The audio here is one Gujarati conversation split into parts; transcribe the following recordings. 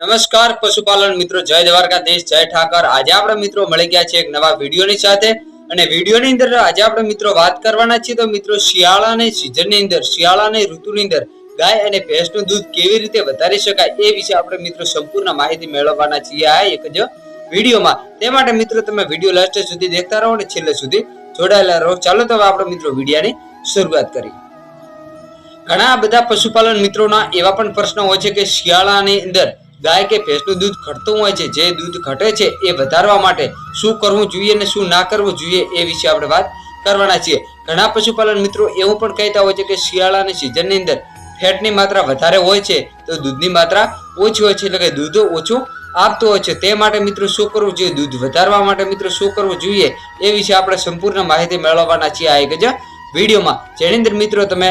નમસ્કાર પશુપાલન મિત્રો, જય દ્વારકાધીશ, જય ઠાકર. આજે આપણે મિત્રો મળી ગયા છે એક નવા વિડીયોની સાથે. અને વિડીયોની અંદર આજે આપણે મિત્રો વાત કરવાના છીએ તો મિત્રો શિયાળાની સિઝનની અંદર, શિયાળાની ઋતુની અંદર ગાય અને ભેંસનું દૂધ કેવી રીતે વધારી શકાય એ વિશે આપણે મિત્રો સંપૂર્ણ માહિતી મેળવવાના છીએ આ એક જ વિડીયોમાં. તે માટે મિત્રો તમે વીડિયો લાસ્ટ સુધી દેખતા રહો અને છેલ્લે સુધી જોડાયેલા રહો. ચાલો તો હવે આપણે મિત્રો વિડીયાની શરૂઆત કરીએ. ઘણા બધા પશુપાલન મિત્રોના એવા પણ પ્રશ્નો હોય છે કે શિયાળાની અંદર ગાય કે ભેંસનું દૂધ ઘટતું હોય છે, જે દૂધ ઘટે છે એ વધારવા માટે શું કરવું જોઈએ અને શું ના કરવું જોઈએ એ વિશે આપણે વાત કરવાના છીએ. ઘણા પશુપાલન મિત્રો એવું પણ કહેતા હોય છે કે શિયાળાની સિઝનની અંદર ફેટની માત્રા વધારે હોય છે તો દૂધની માત્રા ઓછી હોય છે, એટલે કે દૂધ ઓછું આપતું હોય છે. તે માટે મિત્રો શું કરવું જોઈએ? દૂધ વધારવા માટે મિત્રો શું કરવું જોઈએ? એ વિશે આપણે સંપૂર્ણ માહિતી મેળવવાના છીએ આ એક જ વિડીયોમાં. જેની અંદર મિત્રો, તમે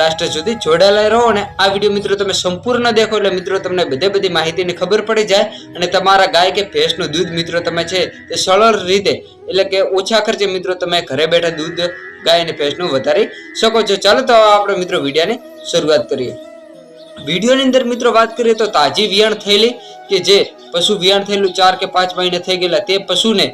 લાસ્ટ સુધી જોડાયેલા રહો અને આ વીડિયો મિત્રો તમે સંપૂર્ણ દેખો એટલે મિત્રો તમને બધે બધી માહિતીની ખબર પડી જાય અને તમારા ગાય કે ભેંસનું દૂધ મિત્રો તમે છે, તે સરળ રીતે એટલે કે ઓછા ખર્ચે મિત્રો તમે ઘરે બેઠા દૂધ, ગાય અને ભેંસનું વધારી શકો છો. ચાલો તો આપણે મિત્રો વિડીયાની શરૂઆત કરીએ. વિડીયોની અંદર મિત્રો વાત કરીએ તો તાજી વિયાણ થયેલી કે જે પશુ વિયાણ થયેલું ચાર કે પાંચ મહિને થઈ ગયેલા, તે પશુને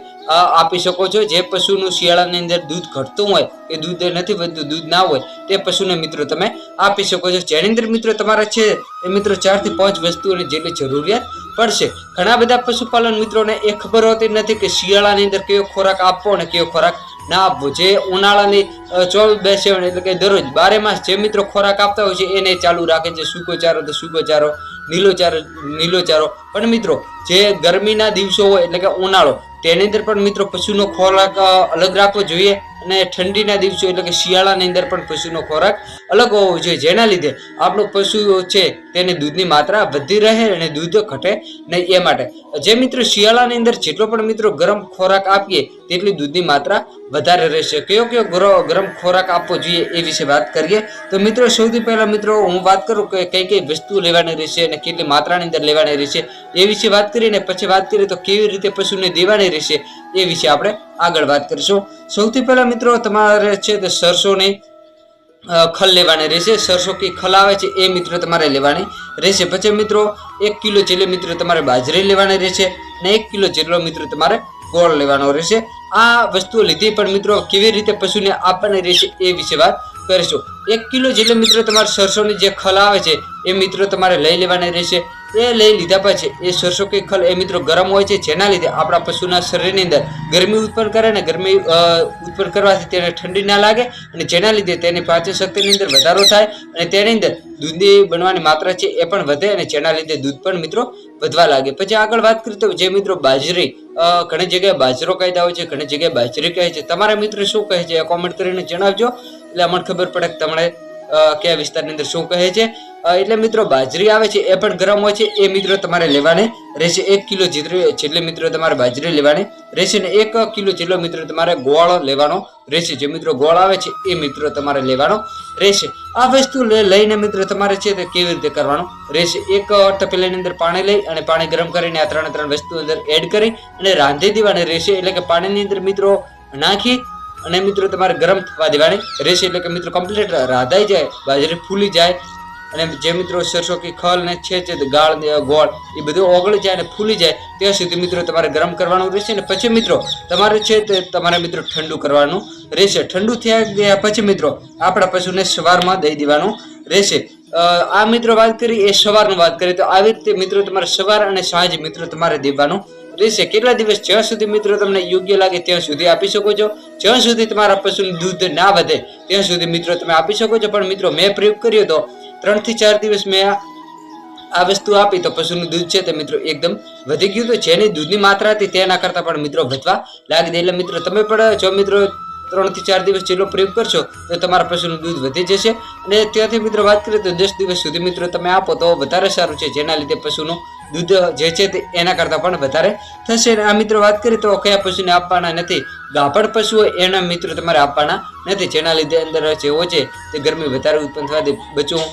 આપી શકો છો. જે પશુનું શિયાળાની અંદર દૂધ ઘટતું હોય કે દૂધ નથી વધતું, દૂધ ના હોય, તે પશુને મિત્રો તમે આપી શકો છો. જેની અંદર મિત્રો તમારે છે, એ મિત્રો ચારથી પાંચ વસ્તુઓની જેટલી જરૂરિયાત પડશે. ઘણા બધા પશુપાલન મિત્રોને એ ખબર હોતી નથી કે શિયાળાની અંદર કયો ખોરાક આપવો અને કયો ખોરાક ના આપવો. જે ઉનાળાની ચોવીસ એટલે કે દરરોજ બારે માસ જે મિત્રો ખોરાક આપતા હોય છે, એને ચાલુ રાખે છે સૂકો ચારો તો સૂકો ચારો લીલો ચારો લીલો ચારો પણ મિત્રો, જે ગરમીના દિવસો હોય એટલે કે ઉનાળો, તેની અંદર પણ મિત્રો પશુનો ખોરાક અલગ રાખવો જોઈએ. અને ઠંડીના દિવસો એટલે કે શિયાળાની અંદર પણ પશુનો ખોરાક અલગ હોવો જોઈએ. જેના લીધે આપણું પશુ છે તેની દૂધની માત્રા વધી રહે અને દૂધ ઘટે નહીં એ માટે. જે મિત્રો શિયાળાની અંદર જેટલો પણ મિત્રો ગરમ ખોરાક આપીએ તેટલી દૂધની માત્રા વધારે રહેશે. કયો કયો ગર- ગરમ ખોરાક આપવો જોઈએ એ વિશે વાત કરીએ. તો મિત્રો સૌથી પહેલાં મિત્રો હું વાત કરું કે કઈ કઈ વસ્તુ લેવાની રહેશે અને કેટલી માત્રાની અંદર લેવાની રહેશે એ વિશે વાત કરીને પછી વાત કરીએ તો કેવી રીતે પશુને દેવાની રહેશે એ વિશે આપણે આગળ વાત કરીશું. સૌથી પહેલા મિત્રો તમારે છે તે સરસોની ખલ લેવાની રહેશે. સરસો કે ખલ આવે છે એ મિત્રો તમારે લેવાની રહેશે. પછી મિત્રો એક કિલો જેટલી મિત્રો તમારે બાજરી લેવાની રહેશે અને એક કિલો જેટલો મિત્રો તમારે ગોળ લેવાનો રહેશે. આ વસ્તુઓ લીધી પણ મિત્રો કેવી રીતે પશુને આપવાની રહેશે એ વિશે વાત કરીશું. એક કિલો જેટલી મિત્રો તમારે સરસોની જે ખલ આવે છે એ મિત્રો તમારે લઈ લેવાની રહેશે. એ લઈ લીધા પછી એ સરસો કે ખલ એ મિત્રો ગરમ હોય છે, જેના લીધે આપણા પશુના શરીરની અંદર ગરમી ઉત્પન્ન કરે ને ગરમી ઉત્પન્ન કરવાથી તેને ઠંડી ના લાગે અને જેના લીધે તેની પાચન શક્તિની અંદર વધારો થાય અને તેની અંદર દૂધની બનવાની માત્રા છે એ પણ વધે અને જેના લીધે દૂધ પણ મિત્રો વધવા લાગે. પછી આગળ વાત કરીએ તો જે મિત્રો બાજરી ઘણી જગ્યાએ બાજરો કાયદા હોય છે, ઘણી જગ્યાએ બાજરી કહે છે. તમારા મિત્રો શું કહે છે? એ કોમેન્ટ કરીને જણાવજો. એટલે અમને ખબર પડે કે તમને કયા વિસ્તારની અંદર શું કહે છે. એટલે મિત્રો બાજરી આવે છે, એ પણ ગરમ હોય છે. એ મિત્રો તમારે લેવાની રહેશે એક કિલો જેટલી મિત્રો તમારે બાજરી લેવાની રહેશે ને એક કિલો જેટલો મિત્રો તમારે ગોળ લેવાનો રહેશે. જે મિત્રો ગોળ આવે છે, એ મિત્રો તમારે લેવાનો રહેશે. આ વસ્તુ લઈને મિત્રો તમારે છે તે કેવી રીતે કરવાનું રહેશે? એક તપેલાની અંદર પાણી લઈ અને પાણી ગરમ કરીને આ ત્રણે ત્રણ વસ્તુ અંદર એડ કરી અને રાંધી દેવાની રહેશે. એટલે કે પાણીની અંદર મિત્રો નાખી અને મિત્રો તમારે ગરમ થવા દેવાની રહેશે. એટલે કે મિત્રો કમ્પ્લીટ રાધાઈ જાય, બાજરી ફૂલી જાય અને જે મિત્રો સરસો કે ખલ ને છે છે ગાળ ગોળ, એ બધું ઓગળી જાય અને ફૂલી જાય, ત્યાં સુધી મિત્રો તમારે ગરમ કરવાનું રહેશે અને પછી મિત્રો તમારે છે તે તમારે મિત્રો ઠંડુ કરવાનું રહેશે. ઠંડુ થયા ગયા પછી મિત્રો આપણા પશુને સવારમાં દઈ દેવાનું રહેશે. આ મિત્રો વાત કરી, એ સવારની વાત કરીએ તો આવી રીતે મિત્રો તમારે સવાર અને સાંજ મિત્રો તમારે દેવાનું રહેશે. કેટલા દિવસ જ્યાં સુધી મિત્રો તમને યોગ્ય લાગે ત્યાં સુધી આપી શકો છો? જ્યાં સુધી તમારા પશુનું દૂધ ના વધે ત્યાં સુધી મિત્રો તમે આપી શકો છો. પણ મિત્રો મેં પ્રયોગ કર્યો તો ત્રણથી ચાર દિવસ મેં આ વસ્તુ આપી તો પશુનું દૂધ છે તે મિત્રો એકદમ વધી ગયું તો જેની દૂધની માત્રા હતી તેના કરતાં પણ મિત્રો વધવા લાગી. દે એટલે મિત્રો તમે પણ જો મિત્રો ત્રણથી ચાર દિવસ જેટલો પ્રયોગ કરશો, તો તમારા પશુનું દૂધ વધી જશે. અને ત્યાંથી મિત્રો વાત કરીએ તો દસ દિવસ સુધી મિત્રો તમે આપો તો વધારે સારું છે, જેના લીધે પશુનું દૂધ જે છે તે એના કરતાં પણ વધારે થશે. અને આ મિત્રો વાત કરીએ તો કયા પશુને આપવાના નથી? ગાભણ પશુ હોય, એના મિત્રો તમારે આપવાના નથી. જેના લીધે અંદર જેવો છે તે ગરમી વધારે ઉત્પન્ન થવાથી બચવું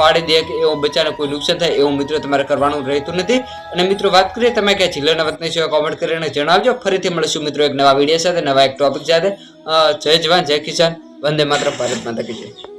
પાડી દે કે એવું બચ્ચાને કોઈ નુકસાન થાય એવું મિત્રો તમારે કરવાનું રહેતું નથી. અને મિત્રો વાત કરીએ તમે ક્યાં જિલ્લાના વતની છો કોમેન્ટ કરીને જણાવજો. ફરીથી મળશું મિત્રો એક નવા વીડિયો સાથે, નવા એક ટોપિક સાથે. જય જવાન, જય કિસાન. વંદે માત્ર ભારત માતા કી જય.